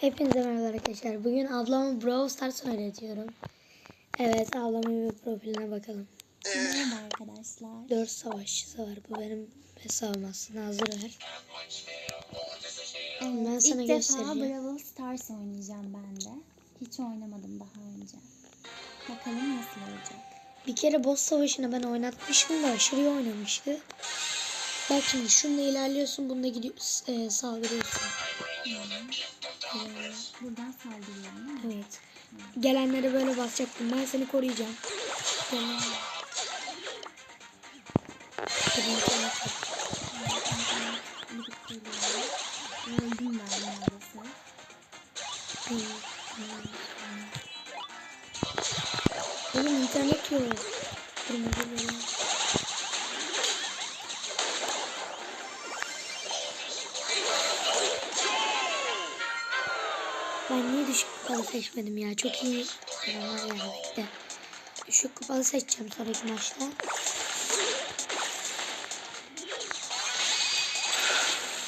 Hepinize merhaba arkadaşlar. Bugün ablamın Brawl Stars öğretiyorum. Evet ablamın bir profiline bakalım. Merhaba arkadaşlar. 4 savaşçısı var. Bu benim hesabım aslında. Hazır ver. Evet, Ben sana ilk defa göstereceğim. Brawl Stars oynayacağım ben de. Hiç oynamadım daha önce. Bakalım nasıl olacak. Bir kere boss savaşını ben oynatmıştım da aşırı oynamıştı. Bak şimdi şununla ilerliyorsun. Bunda gidiyor, e, saldırıyorsun. Ee, buradan saldırıyorum? Evet. Gelenlere böyle basacaktım. Ben seni koruyacağım. Gelen. Seçmedim ya? Çok iyi adamlar bekle. Düşük kupalı seçeceğim sonraki maçta.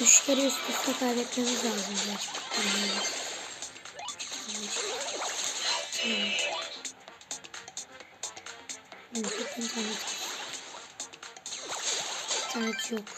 Üç kere üst üste kaybetmemiz lazım. Yok internet. İnternet yok.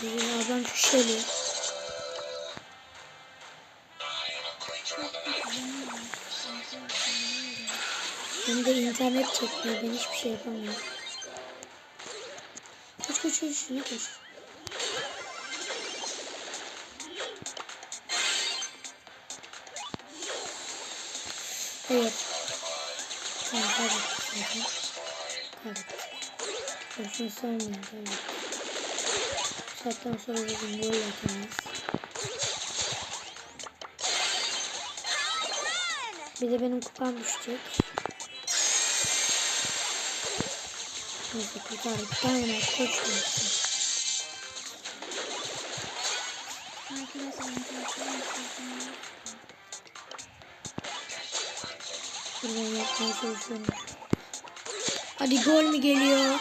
Şu şeyli. Hem de internet çekmiyor. Ben hiçbir şey yapamıyorum. Koş koş koş. Şuna koş. Evet. Tamam kaybettik zaten. Kaybettik. Boşuna sormayın kaybettik. Saatten sonra bugün gol atamayız. Bir de benim kupam düşecek. Neyse kurtardık. Koşmuyorsun. Arkadaşlar internetler Buradan yapmaya çalışıyorum. Hadi gol mü geliyor?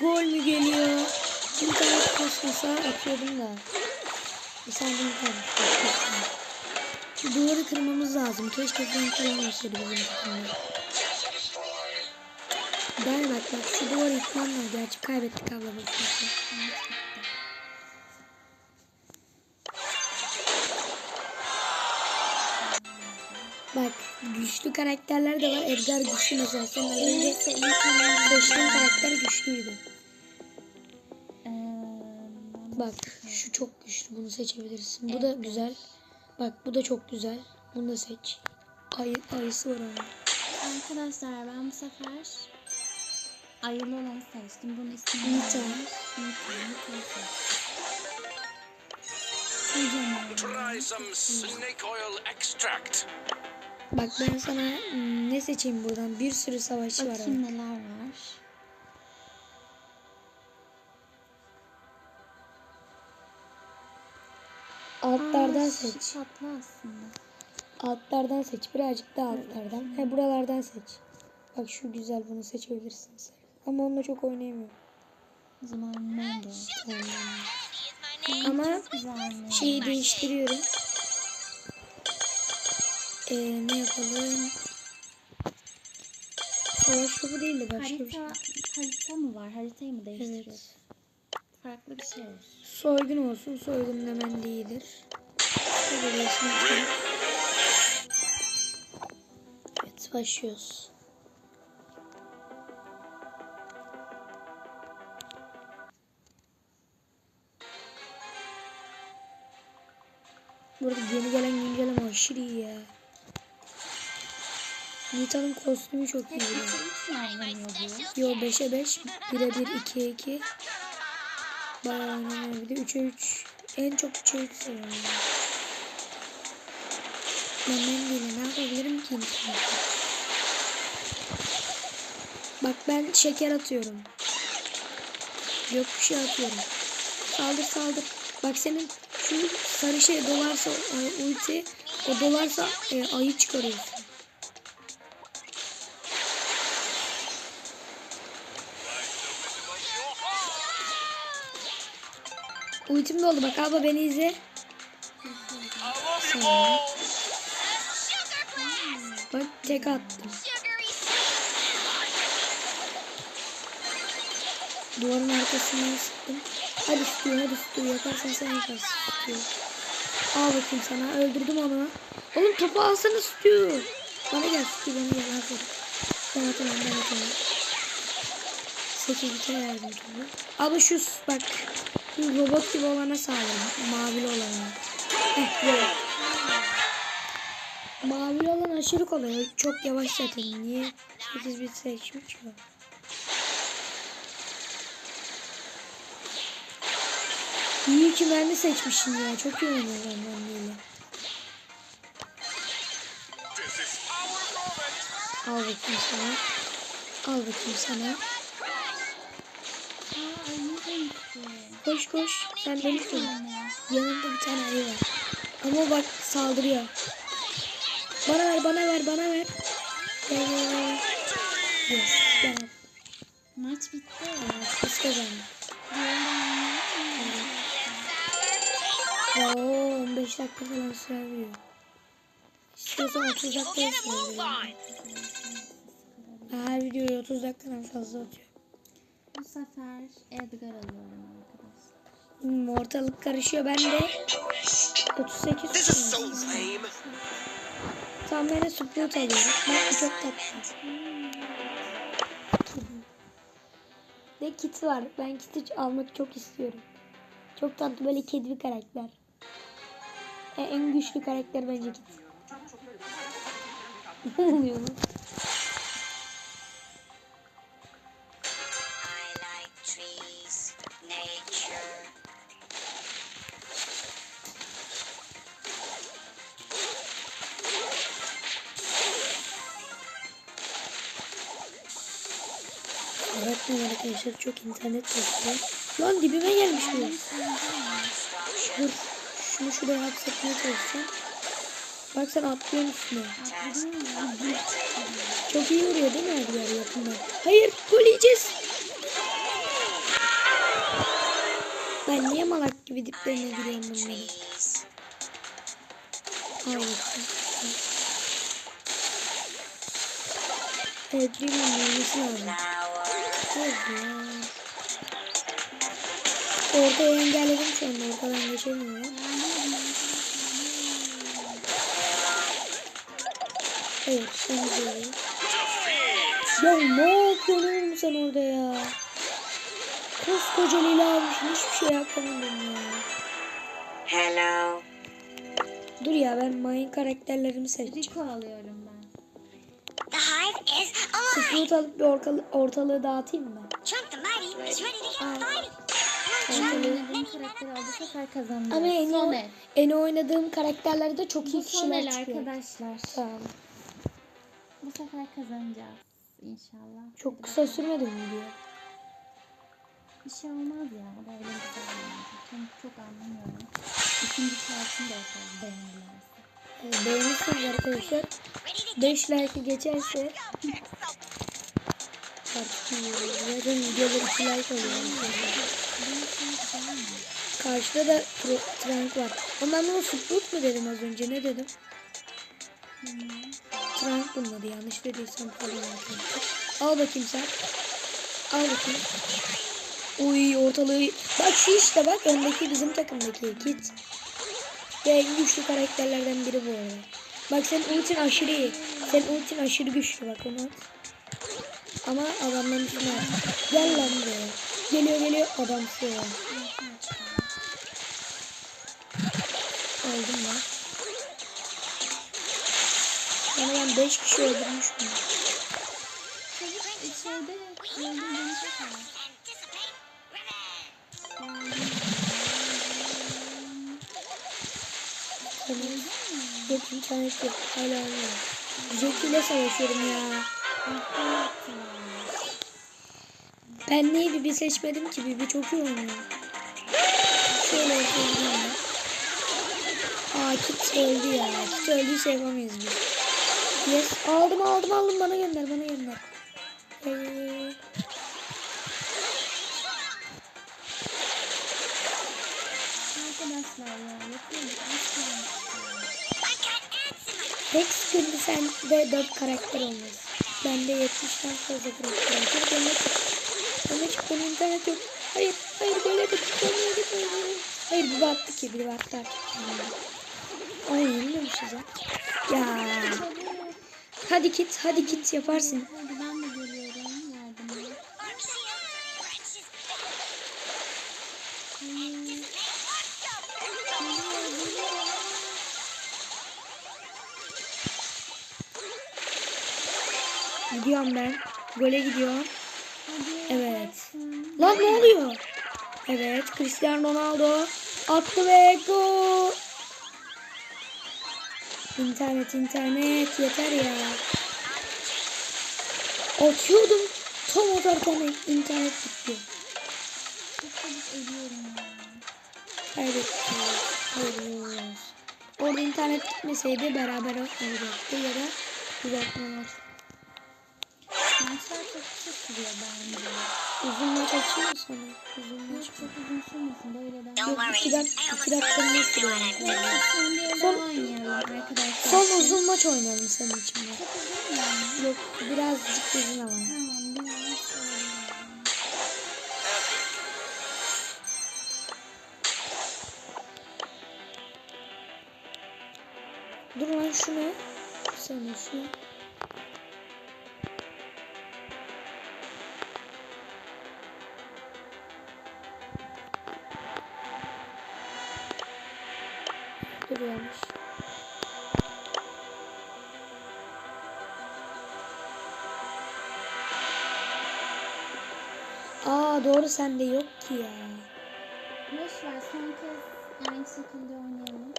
Gol mü geliyor? İnternet kasmasa atıyordum da. Bir saniye kasmasın. Şu duvarı kırmamız lazım. Keşke falan olsaydı bizim takımda. Dynamite bak şu duvarı yıkmam lazım. Gerçi kaybettik abla bak. Bak güçlü karakterler de var. Edgar güçlü mesela. Sen önce seçtiğin karakter güçlüydü. Bak şu çok güçlü. Bunu seçebilirsin. Bu da güzel. Bak bu da çok güzel. Bunu da seç. Ay, ayısı var onun. Arkadaşlar ben bu sefer ayılı olanı seçtim. Bunun ismini Nita. Nita. Nita. Try some snake oil extract. Bak ben sana hmm, ne seçeyim buradan? Bir sürü savaşçı var. Bakayım bak. neler var. Altlardan Aa, seç. Tatlı aslında. Altlardan seç. Birazcık daha altlardan. He buralardan seç. Bak şu güzel bunu seçebilirsin sen. Ama onunla çok oynayamıyorum. Zaman. Ama şeyi değiştiriyorum. Ee, ne yapalım? Savaş topu değil de başka bir şey. Harita, harita mı var? Haritayı mı değiştiriyorsun? Evet. Farklı bir şey olsun. Soygun olsun. Soygun hemen iyidir. Evet başlıyoruz. Burada yeni gelen güncelleme aşırı iyi ya. Nita'nın kostümü çok iyi. Yo 5'e 5, 1'e 1, 2'ye 2. Bayağı oynanıyor. Bir de 3'e 3. En çok 3'e 3 seviyorum. Ben değil. Ne yapabilirim ki? Bak ben şeker atıyorum. Yok bir şey atıyorum. saldır saldır. Bak senin şu sarı şey dolarsa e, ulti o dolarsa e, ayı çıkarıyorsun. Ultim doldu bak abla beni izle. Saniye. Bak tek attım. Duvarın arkasından sıktım. Hadi Stu hadi Stu yaparsan sen yaparsın Stu. Al bakayım sana öldürdüm onu. Oğlum topu alsana Stu. Bana gel Stu bana gel aferin. Ben atamam ben atamam. 8 kere verdim topu. Abi şu bak. Şu robot gibi olana sağlayın. Mavili olana. Heh böyle. Mavili olan aşırı kolay. Çok yavaş zaten. Niye 8 bit seçmiş ki? İyi ki de seçmişim ya. Çok iyi oynuyor ben moment. Al bakayım sana. Al bakayım sana. Koş koş. Sen beni. Yani. Yanında bir tane ayı var. Ama bak saldırıyor. Bana ver bana ver bana ver. Gel. Yes, gel. Maç bitti. Evet, biz kazandık. Oo, 15 dakika falan sürebiliyor. İstiyorsan 30 dakika sürebiliyor. Her videoyu 30 dakikadan fazla atıyor. Bu sefer Edgar alıyorum arkadaşlar. Hmm, ortalık karışıyor. Ben de 38 This is so tutuyorum. lame. Tamam ben de Sprout alıyorum. Bak çok tatlı. Ve kit var. Ben kiti almak çok istiyorum. Çok tatlı böyle kedi bir karakter. E, en güçlü karakter bence kit. Ne oluyor lan? Arkadaşlar çok internet basıyor. Lan dibime gelmiş bu. Dur. Şunu şuraya hapsetmeye çalışacağım. Bak sen atlıyorsun üstüne. Çok iyi vuruyor değil mi her yer yakından? Hayır gol yiyeceğiz. Ben niye malak gibi diplerine giriyorum bunları? Bakalım. Evet ölmesi lazım. Ya. Ortaya engelledim şu anda. Ortadan geçemiyorum. Evet sen böyle. Ya ne yapıyorsun oğlum sen orada ya? Koskoca Lila almışsın hiçbir şey yapamadım ya. Hello. Dur ya ben mayın karakterlerimi seçeceğim. Rico alıyorum ben. The hive is alive. Sprout alıp bir ortalığı, ortalığı dağıtayım mı? Chunk the mighty is ready to get fighting. Oynadığım karakteri al bu sefer kazandım. Ama en, el. en oynadığım karakterlerde çok iyi Bu kişiler çıkıyor. arkadaşlar. Tamam. Bu sefer kazanacağız inşallah. Çok Hadi kısa sürmedi mi video? Bir şey olmaz ya. Böyle güzel oynayacak. Ben çok anlamıyorum. İkinci şarkını da yaparız beğenirlerse. Beğenirseniz arkadaşlar 5 like geçerse. Zaten videolar 2 like oluyor. Karşıda da tr- trunk var. Ben bunu Sprout mu dedim az önce ne dedim? Trunk bunun adı yanlış dediysem. Al bakayım sen. Al bakayım. Uy ortalığı. Bak şu işte bak öndeki bizim takımdaki Kit. Ve en güçlü karakterlerden biri bu arada. Bak senin ultin aşırı iyi. Senin ultin aşırı güçlü bak onu. Ama adamların üstüne at. Gel lan buraya. Geliyor geliyor adam şuraya. Aldım lan. Yani ben 5 kişi öldürmüşüm. İçeride Yok. Hala oynuyorum. Jack ile savaşıyorum ya. Ben niye Bibi seçmedim ki? Bibi çok iyi oynuyor. Şöyle yapalım. Aa kit öldü ya. Kit öldüyse yapamayız biz. Yes. Aldım aldım aldım. Bana gönder bana gönder. Ee, Arkadaşlar ya yapıyoruz. Asla. I got ants in my tek sıkıntı sende 4 karakter olması. Bende 70'ten fazla karakter var. Dur bana çık. Bana çık. Benim internet yok. Hayır. Hayır böyle bir böyle. Hayır bir battı ki. Bir battı artık. Ay yeniliyormuşuz ya. Ya. Hadi git. Hadi git yaparsın. Gidiyorum ben. Gole gidiyorum. Evet. Lan ne oluyor? Evet Cristiano Ronaldo attı ve gol. İnternet internet yeter ya. Atıyordum tam atarken internet gitti. Kaybettik. Hayır. Orada internet gitmeseydi beraber olacaktı ya da düzeltmeler. Maçlar çok kısa sürüyor bence. Uzun maç açayım mı sana? Uzun maç. Çok uzun sürmesin böyleden. Don't Yok iki dakika, iki dakika ne know sürüyor? what I'm doing. Son bir Son- uzun maç oynayalım senin için. Çok uzun mu? Yok birazcık uzun ama. Tamam biraz olabilir. Dur lan şunu. Sana şu. Dur Doğru sende yok ki ya. Boş ver son kez aynı şekilde oynayalım.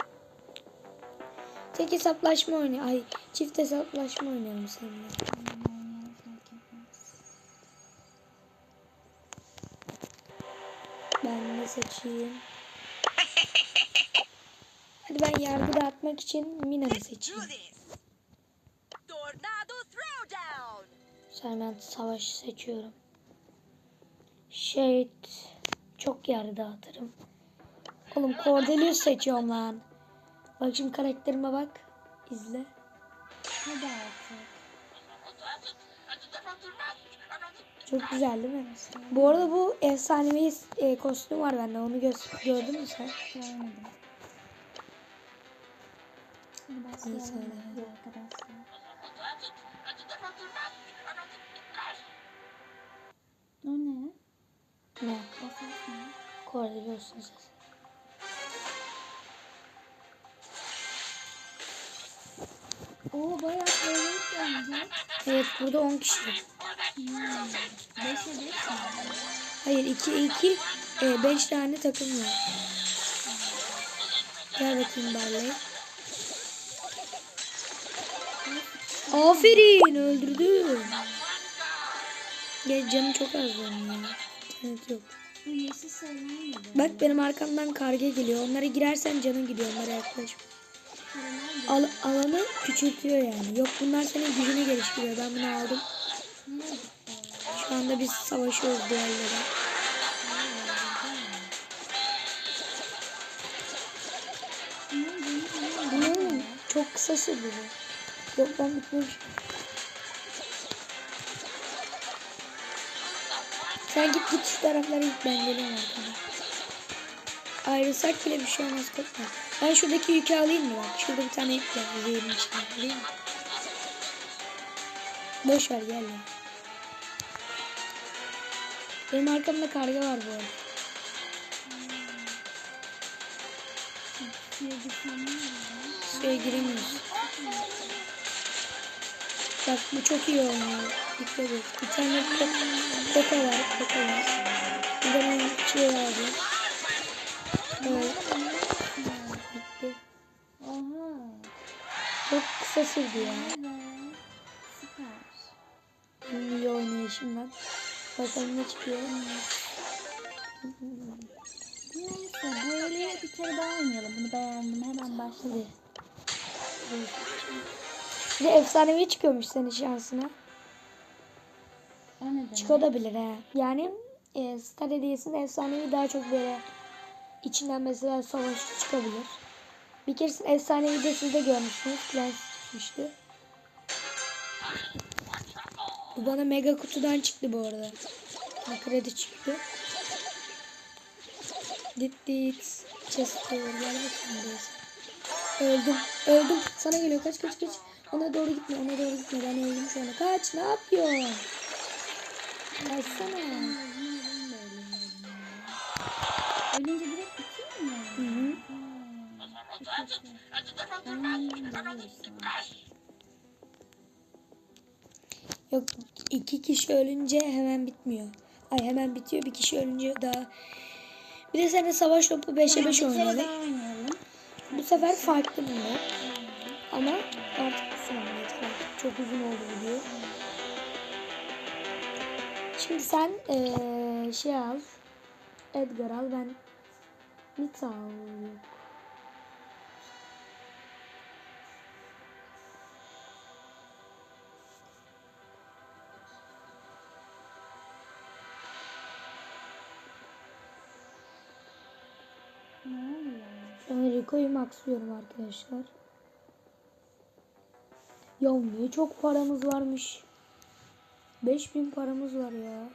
Tek hesaplaşma oynayalım. Ay çift hesaplaşma oynayalım seninle. Ben de seçeyim. Hadi ben yargı dağıtmak için Mina'yı seçeyim. throwdown. Serment Savaş'ı seçiyorum. Shade çok yargı dağıtırım. Oğlum Cordelius seçiyorum lan. Bak şimdi karakterime bak. İzle. Hadi artık. Çok güzel değil mi? Bu arada bu efsanevi e, kostüm var bende. Onu gö- gördün mü sen? Görmedim. Neyse. O ne? Ne? Ne? Cordelius'un sesi. Oo bayağı böyle gelecek. Evet burada 10 kişi. Hmm. Beşe beş mi? Hayır 2 2 5 tane takım var. Gel bakayım Barley. Aferin öldürdüm. Ya canım çok az benim ya. İnternet yok. Bak benim arkamdan karga geliyor. Onlara girersen canın gidiyor. Onlara yaklaş. Al, alanı küçültüyor yani. Yok bunlar senin gücünü geliştiriyor. Ben bunu aldım. Şu anda biz savaşıyoruz ne oğlum? Çok kısa sürdü bu. Yok ben bitmemiş. Sen git git şu taraflara git ben geliyorum arkana. Ayrılsak bile bir şey olmaz korkma. Ben şuradaki yükü alayım mı bak? Şurada bir tane yük var. Zeyn'in içinde alayım mı? Boş ver gel ya. Benim arkamda karga var bu arada. Suya giremiyoruz. Bak bu çok iyi oynuyor. Dikkat et. Bir tane koka var. Koka var. Bir de ben şey aldım. Evet. Bitti. Oha. Çok kısa sürdü ya. Süper. İyi oynayışımdan. Bakalım ne çıkıyor. Ne bir kere daha oynayalım. Bunu beğendim. Hemen başladı. Bir de efsanevi çıkıyormuş senin şansına. Çıkabilir he. Yani e, Star Hediyesi'nin efsanevi daha çok böyle içinden mesela savaşçı çıkabilir. Bir keresinde efsanevi de siz de görmüşsünüz. Prens çıkmıştı. Bu bana mega kutudan çıktı bu arada. Ha, kredi çıktı. Dit dit. Chest gel. Öldüm. Öldüm. Sana geliyor. Kaç kaç kaç. Ona doğru gitme. Ona doğru gitme. Ben öldüm şu anda. Kaç. Ne yapıyorsun? Kaçsana. Ölünce direkt bitiyor mu? Hı hı. Yok iki kişi ölünce hemen bitmiyor. Ay hemen bitiyor. Bir kişi ölünce daha. Bir de seninle savaş topu 5'e 5 Bir kere oynadık. daha oynayalım. Bu sefer farklı bunlar. Ama artık yeter. Çok uzun oldu video. Şimdi sen eee, şey al. Edgar al ben? Şu an Rico'yu maxlıyorum arkadaşlar. Ya niye çok paramız varmış. 5000 paramız var ya.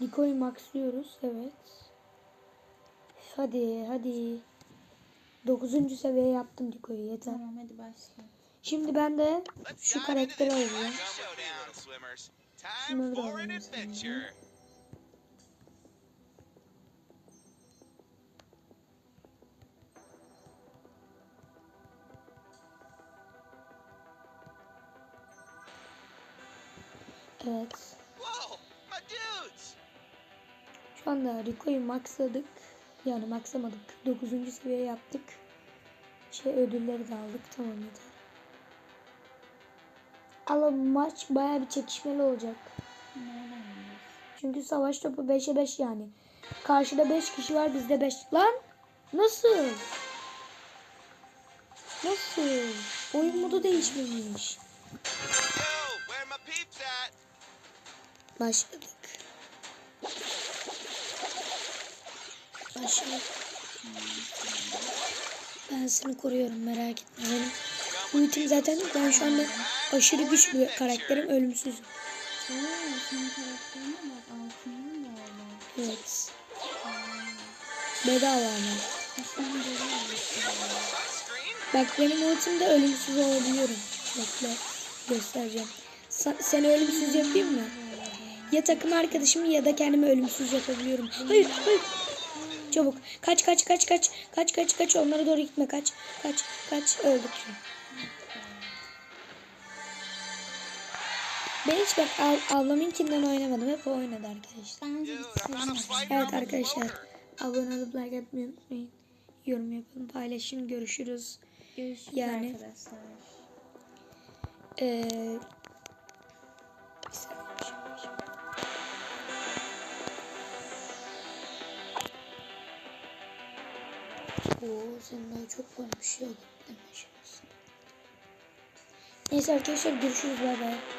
Rico'yu maxlıyoruz. Evet. Hadi hadi. 9. seviye yaptım Rico'yu yeter. Tamam hadi başla. Şimdi ben de şu karakteri swimmers. Şunları da for Evet. Şu anda Rico'yu maxladık. Yani maxlamadık. 9. seviye yaptık. Şey ödülleri de aldık. Tamam yeter. Ama bu maç baya bir çekişmeli olacak. Çünkü savaş topu 5'e 5 yani. Karşıda 5 kişi var bizde 5. Lan nasıl? Nasıl? Oyun modu değişmemiş. Başladık. Başladık. Ben seni koruyorum merak etme. Benim bu itim zaten ben şu anda aşırı güçlü bir karakterim ölümsüz. Evet. Bedava ama. Bak benim ultimde ölümsüz olabiliyorum. Bekle göstereceğim. Sa- seni ölümsüz yapayım mı? Ya takım arkadaşımı ya da kendimi ölümsüz yapabiliyorum. Hayır hayır. Çabuk. Kaç kaç kaç kaç. Kaç kaç kaç. Onlara doğru gitme kaç. Kaç kaç. Öldük. Ben hiç bak ab- ablamınkinden oynamadım. Hep o oynadı arkadaşlar. Evet arkadaşlar. Abone olup like atmayı unutmayın. Yorum yapın. Paylaşın. Görüşürüz. Görüşürüz Yani- arkadaşlar. Ee, Oo, senin daha çok varmış ya. Neyse arkadaşlar görüşürüz. Bay bay.